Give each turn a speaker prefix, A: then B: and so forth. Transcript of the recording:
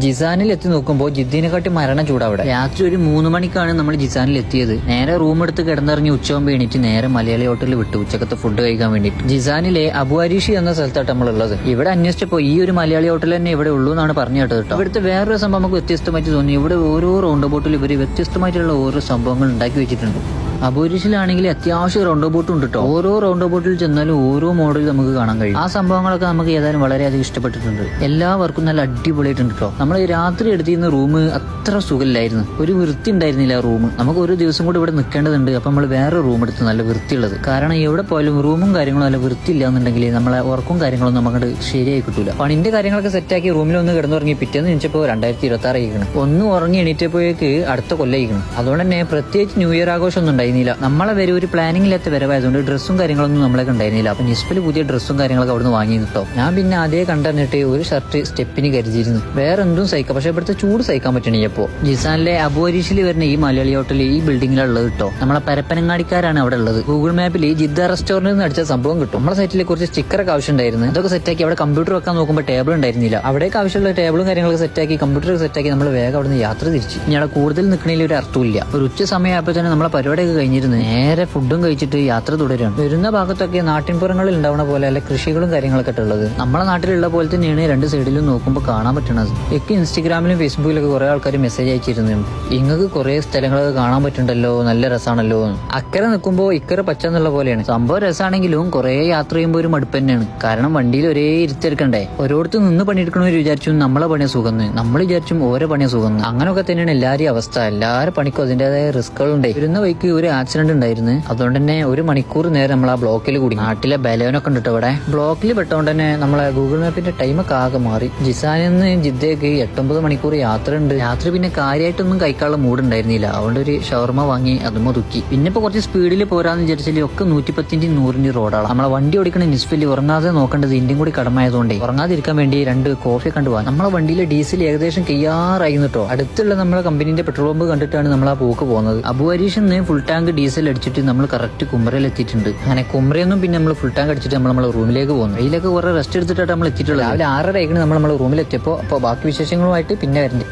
A: ജിസാനിൽ എത്തി നോക്കുമ്പോൾ ജിദ്ദിനെക്കാട്ടി മരണം ചൂടവിടെ. രാത്രി ഒരു മൂന്ന് മണിക്കാണ് നമ്മൾ ജിസാനിൽ എത്തിയത് നേരെ റൂം എടുത്ത് കിടന്നിറങ്ങി ഉച്ചയാകുമ്പോൾ എണീറ്റ് നേരെ മലയാളി ഹോട്ടലിൽ വിട്ടു. ഉച്ചക്കത്തെ ഫുഡ് കഴിക്കാൻ വേണ്ടിയിട്ട്. ജിസാനിലെ അബുഅരീഷി എന്ന സ്ഥലത്താണ് നമ്മൾ ഉള്ളത് ഇവിടെ അന്വേഷിച്ചപ്പോൾ ഈ ഒരു മലയാളി ഹോട്ടൽ തന്നെ ഇവിടെ ഉള്ളൂ എന്നാണ് പറഞ്ഞു കേട്ടത് കേട്ടോ. ഇവിടുത്തെ വേറൊരു സംഭവം നമുക്ക് വ്യത്യസ്തമായിട്ട് തോന്നി. ഇവിടെ ഓരോ റൗണ്ട് ബോട്ടിൽ ഇവർ വ്യത്യസ്തമായിട്ടുള്ള ഓരോ സംഭവങ്ങൾ ഉണ്ടാക്കി വെച്ചിട്ടുണ്ട്. അബൂരിഷിലാണെങ്കിൽ അത്യാവശ്യം റൗണ്ട് ബോട്ടും ഉണ്ട് കേട്ടോ ഓരോ റൗണ്ട് ബോട്ടിൽ ചെന്നാലും ഓരോ മോഡൽ നമുക്ക് കാണാൻ കഴിയും. ആ സംഭവങ്ങളൊക്കെ നമുക്ക് ഏതായാലും വളരെയധികം ഇഷ്ടപ്പെട്ടിട്ടുണ്ട്. എല്ലാവർക്കും നല്ല അടിപൊളിയായിട്ടുണ്ട് കേട്ടോ നമ്മൾ രാത്രി എടുത്തിരുന്ന റൂം അത്ര സുഖമില്ലായിരുന്നു. ഒരു വൃത്തി ഉണ്ടായിരുന്നില്ല റൂം നമുക്ക് ഒരു ദിവസം കൂടി ഇവിടെ നിൽക്കേണ്ടതുണ്ട്. അപ്പൊ നമ്മൾ വേറെ റൂം എടുത്ത് നല്ല വൃത്തിയുള്ളത്. കാരണം എവിടെ പോയാലും റൂമും കാര്യങ്ങളും നല്ല വൃത്തിയില്ല എന്നുണ്ടെങ്കിൽ നമ്മളെ ഉറക്കും കാര്യങ്ങളും നമുക്ക് ശരിയായി കിട്ടൂല. പണിന്റെ കാര്യങ്ങളൊക്കെ സെറ്റാക്കി റൂമിൽ ഒന്ന് കിടന്നുറങ്ങി പിറ്റേന്ന് വെച്ചപ്പോൾ രണ്ടായിരത്തി ഇരുപത്തി ആറ് ഒന്ന് ഉറങ്ങി എണീറ്റപ്പോഴേക്ക് അടുത്ത കൊല്ലം അതുകൊണ്ട് തന്നെ പ്രത്യേകിച്ച് ന്യൂ ഇയർ ആഘോഷം ഒന്നും ഉണ്ടായിരുന്നില്ല. നമ്മളെ വരെ ഒരു പ്ലാനിംഗ് ഇല്ലാത്ത വരവായതുകൊണ്ട് ഡ്രസ്സും കാര്യങ്ങളൊന്നും നമ്മളൊക്കെ ഉണ്ടായിരുന്നില്ല. അപ്പൊ നിസ്ഫിൽ പുതിയ ഡ്രസ്സും കാര്യങ്ങളൊക്കെ അവിടുന്ന് വാങ്ങി കേട്ടോ ഞാൻ പിന്നെ അതേ കണ്ടെന്നിട്ട് ഒരു ഷർട്ട് സ്റ്റെപ്പിന് കരുതിയിരുന്നു. വേറെ എന്തും സഹിക്കാം. പക്ഷെ ഇവിടുത്തെ ചൂട് സഹിക്കാൻ പറ്റണേ അപ്പോ ജിസാനിലെ അബുവരീഷിൽ വരുന്ന ഈ മലയാളി ഹോട്ടൽ ഈ ബിൽഡിങ്ങിലുള്ളത് കേട്ടോ നമ്മളെ പരപ്പനങ്ങാടിക്കാരാണ് അവിടെ ഉള്ളത്. ഗൂഗിൾ മാപ്പിൽ ഈ ജിദ്ദ റെസ്റ്റോറന്റിൽ നിന്ന് അടിച്ച സംഭവം കിട്ടും. നമ്മളെ സൈറ്റിൽ കുറച്ച് സ്റ്റിക്കറൊക്കെ ആവശ്യമുണ്ടായിരുന്നു അതൊക്കെ സെറ്റാക്കി അവിടെ കമ്പ്യൂട്ടർ വെക്കാൻ നോക്കുമ്പോൾ ടേബിൾ ഉണ്ടായിരുന്നില്ല. അവിടേക്ക് ആവശ്യമുള്ള ടേബിളും കാര്യങ്ങളൊക്കെ സെറ്റാക്കി കമ്പ്യൂട്ടർ സെറ്റാക്കി നമ്മൾ വേഗം അവിടെ നിന്ന് യാത്ര തിരിച്ചു. ഇനി അവിടെ കൂടുതൽ നിൽക്കണതിൽ ഒരു അർത്ഥമില്ല ഒരു ഉച്ച സമയമായപ്പോൾ തന്നെ നമ്മളെ പരിപാടിയൊക്കെ കഴിഞ്ഞിരുന്നു. നേരെ ഫുഡും കഴിച്ചിട്ട് യാത്ര തുടരുകയാണ്. വരുന്ന ഭാഗത്തൊക്കെ നാട്ടിൻപുറങ്ങളിൽ ഉണ്ടാവുന്ന പോലെ അല്ല കൃഷികളും കാര്യങ്ങളൊക്കെ ഉള്ളത്. നമ്മളെ നാട്ടിലുള്ള പോലെ തന്നെയാണ് രണ്ട് സൈഡിലും നോക്കുമ്പോൾ കാണാൻ പറ്റണത്. എനിക്ക് ഇൻസ്റ്റഗ്രാമിലും ഫേസ്ബുക്കിലൊക്കെ കുറെ ആൾക്കാർ മെസ്സേജ് അയച്ചിരുന്നു. ഇങ്ങക്ക് കുറെ സ്ഥലങ്ങളൊക്കെ കാണാൻ പറ്റുന്നുണ്ടല്ലോ നല്ല രസമാണല്ലോ. അക്കരെ നിൽക്കുമ്പോൾ ഇക്കരെ പച്ച എന്നുള്ള പോലെയാണ്. സംഭവം രസമാണെങ്കിലും കുറെ യാത്ര ചെയ്യുമ്പോൾ ഒരു മടുപ്പ് തന്നെയാണ്. കാരണം വണ്ടിയിൽ ഒരേ ഇരുത്തെടുക്കണ്ടേ ഓരോരുത്തർ നിന്ന് പണിയെടുക്കണമെന്ന് വിചാരിച്ചു നമ്മളെ പണിയെ സുഖന്ന് നമ്മൾ വിചാരിച്ചും ഓരോ പണിയെ സുഖന്ന് അങ്ങനെയൊക്കെ തന്നെയാണ് എല്ലാവരും അവസ്ഥ. എല്ലാവരും പണിക്കും അതിന്റേതായ റിസ്കുകളുണ്ട് വരുന്ന വഴിക്ക് ഒരു ആക്സിഡന്റ് ഉണ്ടായിരുന്നു. അതുകൊണ്ട് തന്നെ ഒരു മണിക്കൂർ നേരം നമ്മൾ ആ ബ്ലോക്കിൽ കൂടി. നാട്ടിലെ ബലവനൊക്കെ ഉണ്ട് ട്ടോ ഇവിടെ. ബ്ലോക്കിൽ പെട്ടോണ്ട് തന്നെ നമ്മളെ ഗൂഗിൾ മാപ്പിന്റെ ടൈമൊക്കെ ആകെ മാറി. ജിസാനിൽ നിന്ന് ജിദ്ദയ്ക്ക് എട്ടൊമ്പത് മണിക്കൂർ യാത്ര ഉണ്ട്. രാത്രി പിന്നെ കാര്യമായിട്ടൊന്നും കഴിക്കാനുള്ള മൂഡ് ഉണ്ടായിരുന്നില്ല. അതുകൊണ്ട് ഒരു ഷവർമ വാങ്ങി അതും ഒതുക്കി. പിന്നെ ഇപ്പൊ കുറച്ച് സ്പീഡിൽ പോരാന്ന് വിചാരിച്ചാൽ ഒക്കെ നൂറ്റിപ്പത്തിന്റെയും നൂറിന്റെ റോഡാണ് നമ്മളെ വണ്ടി ഓടിക്കണ നിസ്ഫലി ഉറങ്ങാതെ നോക്കേണ്ടത് ഇന്ത്യയും കൂടി കടമായതുകൊണ്ട്. ഉറങ്ങാതിരിക്കാൻ വേണ്ടി രണ്ട് കോഫി കണ്ടുപോകാൻ നമ്മളെ വണ്ടിയിലെ ഡീസൽ ഏകദേശം കയ്യാറായിരുന്നു കേട്ടോ. അടുത്തുള്ള നമ്മളെ കമ്പനീന്റെ പെട്രോൾ പമ്പ് കണ്ടിട്ടാണ് നമ്മൾ ആ പോക്ക് പോകുന്നത്. അബു ഹരീഷ് നിന്ന് ഫുൾ ടാങ്ക് ഡീസൽ അടിച്ചിട്ട് നമ്മൾ കറക്റ്റ് കുമരയിൽ എത്തിയിട്ടുണ്ട്. അങ്ങനെ കുമരയൊന്നും പിന്നെ നമ്മൾ ഫുൾ ടാങ്ക് അടിച്ചിട്ട് നമ്മൾ നമ്മളെ റൂമിലേക്ക് പോകുന്നു. അതിലേക്ക് കുറെ റെസ്റ്റ് എടുത്തിട്ടാണ് നമ്മൾ എത്തിയിട്ടുള്ളത്. രാവിലെ ആറര ആയിക്കണ് നമ്മൾ റൂമിൽ എത്തിയപ്പോൾ അപ്പോൾ ബാക്കി വിശേഷങ്ങളുമായിട്ട് പിന്നെ വരണ്ടേ.